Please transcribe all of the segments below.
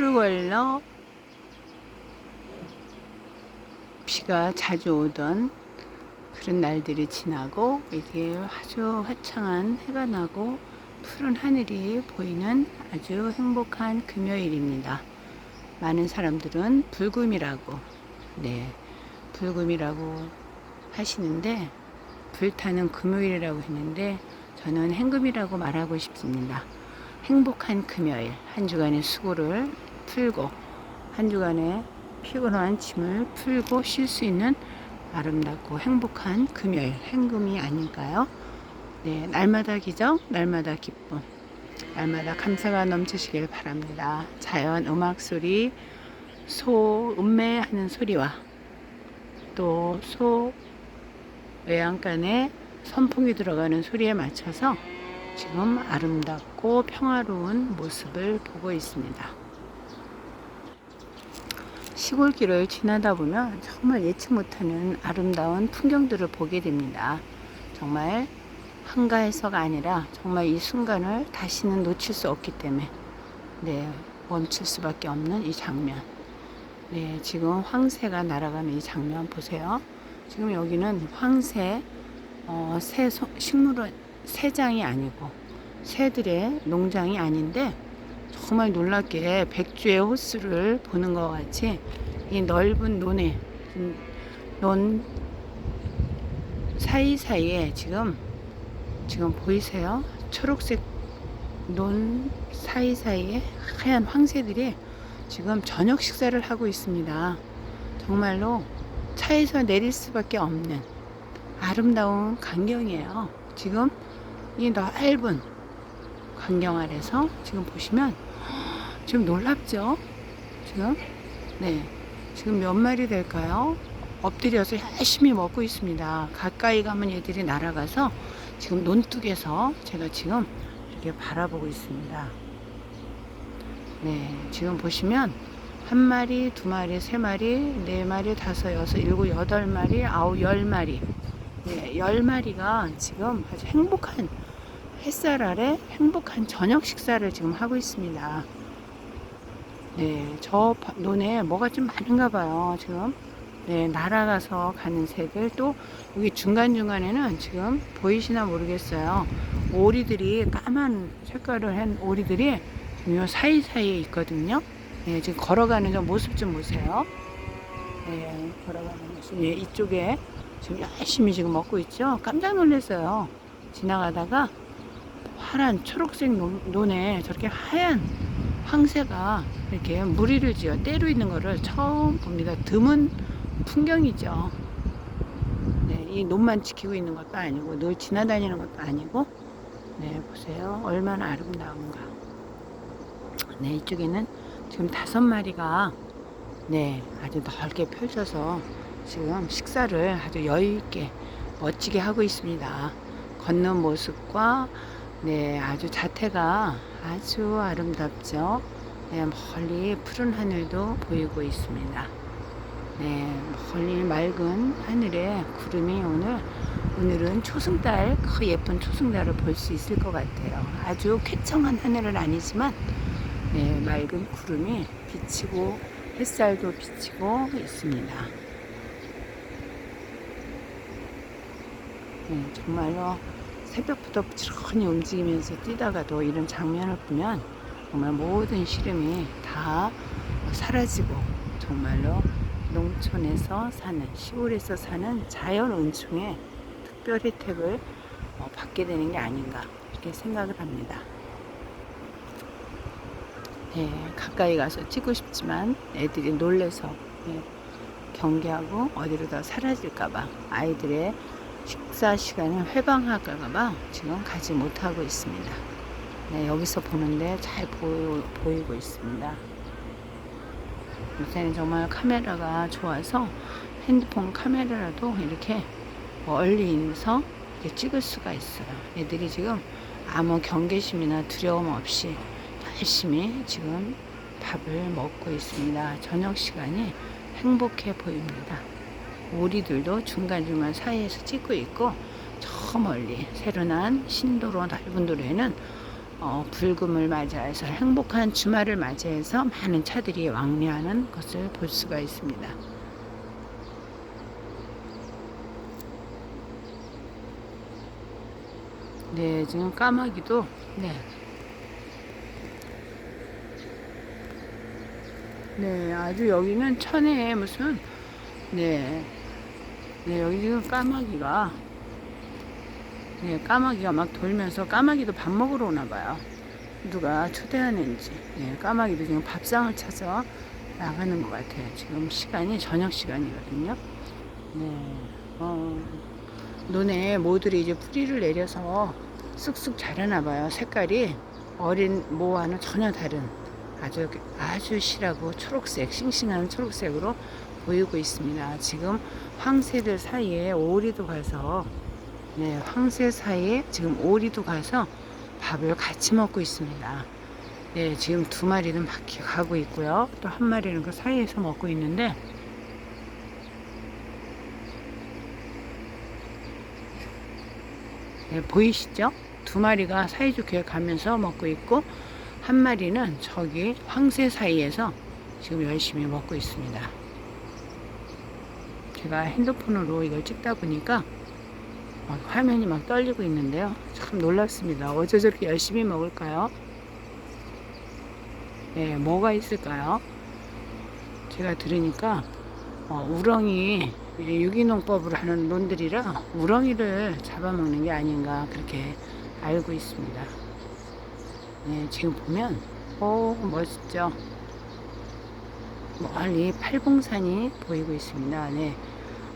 푸르걸러 비가 자주 오던 그런 날들이 지나고 이게 아주 화창한 해가 나고 푸른 하늘이 보이는 아주 행복한 금요일입니다. 많은 사람들은 불금이라고 네 불금이라고 하시는데 불타는 금요일이라고 했는데 저는 행금이라고 말하고 싶습니다. 행복한 금요일 한 주간의 수고를 풀고 한 주간의 피곤한 짐을 풀고 쉴 수 있는 아름답고 행복한 금요일 행금이 아닐까요? 네, 날마다 기적, 날마다 기쁨, 날마다 감사가 넘치시길 바랍니다. 자연 음악 소리, 소 음매하는 소리와 또 소 외양간에 선풍이 들어가는 소리에 맞춰서 지금 아름답고 평화로운 모습을 보고 있습니다. 시골길을 지나다 보면 정말 예측 못하는 아름다운 풍경들을 보게 됩니다. 정말 한가해서가 아니라 정말 이 순간을 다시는 놓칠 수 없기 때문에 네, 멈출 수밖에 없는 이 장면. 네, 지금 황새가 날아가는 이 장면 보세요. 지금 여기는 황새, 어, 새 소- 식물원, 새장이 아니고 새들의 농장이 아닌데 정말 놀랍게 백주의 호수를 보는 것 같이 이 넓은 논에 음, 논 사이사이에 지금 지금 보이세요? 초록색 논 사이사이에 하얀 황새들이 지금 저녁 식사를 하고 있습니다. 정말로 차에서 내릴 수밖에 없는 아름다운 광경이에요. 지금 이 넓은 광경 아래서 지금 보시면 지금 놀랍죠? 지금 네 지금 몇 마리 될까요? 엎드려서 열심히 먹고 있습니다. 가까이 가면 얘들이 날아가서 지금 논둑에서 제가 지금 이렇게 바라보고 있습니다. 네 지금 보시면 한 마리, 두 마리, 세 마리, 네 마리, 다섯, 여섯, 일곱, 여덟 마리, 아홉, 열 마리. 네, 열 마리가 지금 아주 행복한 햇살 아래 행복한 저녁 식사를 지금 하고 있습니다. 네, 저 바- 논에 뭐가 좀 많은가 봐요, 지금. 네, 날아가서 가는 새들. 또 여기 중간중간에는 지금 보이시나 모르겠어요. 오리들이 까만 색깔을 한 오리들이 지금 요 사이사이에 있거든요. 네, 지금 걸어가는 저 모습 좀 보세요. 네, 걸어가는 모습. 예, 이쪽에 지금 열심히 지금 먹고 있죠. 깜짝 놀랐어요. 지나가다가 파란 초록색 논- 논에 저렇게 하얀 황새가 이렇게 무리를 지어 때로 있는 거를 처음 봅니다. 드문 풍경이죠. 네, 이 논만 지키고 있는 것도 아니고 늘 지나다니는 것도 아니고 네, 보세요. 얼마나 아름다운가. 네, 이쪽에는 지금 다섯 마리가 네, 아주 넓게 펼쳐서 지금 식사를 아주 여유 있게 멋지게 하고 있습니다. 걷는 모습과 네, 아주 자태가 아주 아름답죠. 네, 멀리 푸른 하늘도 보이고 있습니다. 네, 멀리 맑은 하늘에 구름이 오늘 오늘은 초승달 그 예쁜 초승달을 볼 수 있을 것 같아요. 아주 쾌청한 하늘은 아니지만 네, 맑은 구름이 비치고 햇살도 비치고 있습니다. 네, 정말로 새벽부터 부지런히 움직이면서 뛰다가도 이런 장면을 보면 정말 모든 시름이 다 사라지고 정말로 농촌에서 사는 시골에서 사는 자연 은총의 특별 혜택을 어, 받게 되는 게 아닌가 이렇게 생각을 합니다. 네, 가까이 가서 찍고 싶지만 애들이 놀래서 네, 경계하고 어디로 더 사라질까봐 아이들의 식사 시간을 회방할까봐 지금 가지 못하고 있습니다. 네, 여기서 보는데 잘 보이, 보이고 있습니다. 요새는 정말 카메라가 좋아서 핸드폰 카메라라도 이렇게 멀리서 이렇게 찍을 수가 있어요. 애들이 지금 아무 경계심이나 두려움 없이 열심히 지금 밥을 먹고 있습니다. 저녁 시간이 행복해 보입니다. 오리들도 중간중간 사이에서 찍고 있고 저 멀리 새로 난 신도로 넓은 도로에는 어, 불금을 맞이해서 행복한 주말을 맞이해서 많은 차들이 왕래하는 것을 볼 수가 있습니다. 네, 지금 까마귀도 네. 네, 아주 여기는 천혜에 무슨 네. 네, 여기 지금 까마귀가 네, 까마귀가 막 돌면서 까마귀도 밥 먹으러 오나 봐요. 누가 초대하는지. 네, 까마귀도 지금 밥상을 찾아 나가는 것 같아요. 지금 시간이 저녁 시간이거든요. 네, 어, 논에 모들이 이제 뿌리를 내려서 쑥쑥 자라나 봐요. 색깔이 어린 모와는 전혀 다른 아주 아주 실하고 초록색, 싱싱한 초록색으로 보이고 있습니다. 지금 황새들 사이에 오리도 가서 네, 황새 사이에 지금 오리도 가서 밥을 같이 먹고 있습니다. 네, 지금 두 마리는 바퀴 가고 있고요. 또 한 마리는 그 사이에서 먹고 있는데 네, 보이시죠? 두 마리가 사이좋게 가면서 먹고 있고 한 마리는 저기 황새 사이에서 지금 열심히 먹고 있습니다. 제가 핸드폰으로 이걸 찍다 보니까 막 화면이 막 떨리고 있는데요. 참 놀랍습니다. 어째 저렇게 열심히 먹을까요? 네, 뭐가 있을까요? 제가 들으니까 어, 우렁이 유기농법으로 하는 논들이라 우렁이를 잡아먹는 게 아닌가 그렇게 알고 있습니다. 네, 지금 보면 오 멋있죠. 멀리 팔봉산이 보이고 있습니다. 네,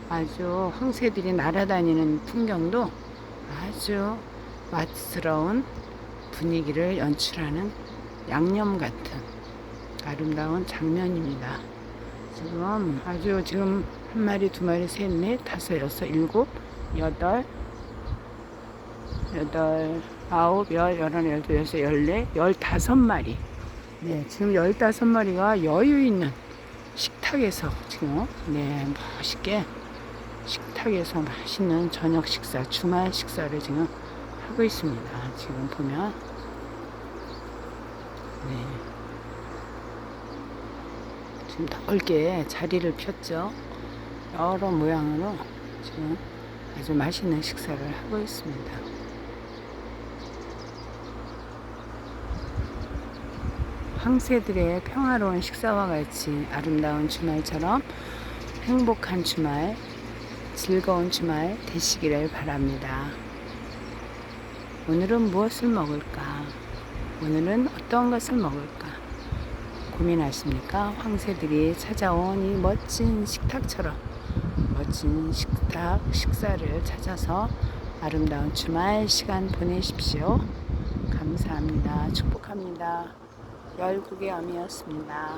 아주 황새들이 날아다니는 풍경도 아주 맛스러운 분위기를 연출하는 양념 같은 아름다운 장면입니다. 지금 아주 지금 한 마리, 두 마리, 셋, 넷, 다섯, 여섯, 일곱, 여덟, 여덟, 아홉, 열, 열하나, 열둘, 열셋, 열네, 열다섯 마리. 네, 지금 열다섯 마리가 여유 있는 식탁에서 지금 네 멋있게 식탁에서 맛있는 저녁 식사, 주말 식사를 지금 하고 있습니다. 지금 보면 네. 지금 넓게 자리를 폈죠. 여러 모양으로 지금 아주 맛있는 식사를 하고 있습니다. 황새들의 평화로운 식사와 같이 아름다운 주말처럼 행복한 주말, 즐거운 주말 되시기를 바랍니다. 오늘은 무엇을 먹을까? 오늘은 어떤 것을 먹을까? 고민하십니까? 황새들이 찾아온 이 멋진 식탁처럼 멋진 식탁, 식사를 찾아서 아름다운 주말 시간 보내십시오. 감사합니다. 축복합니다. 열국의 엄이었습니다.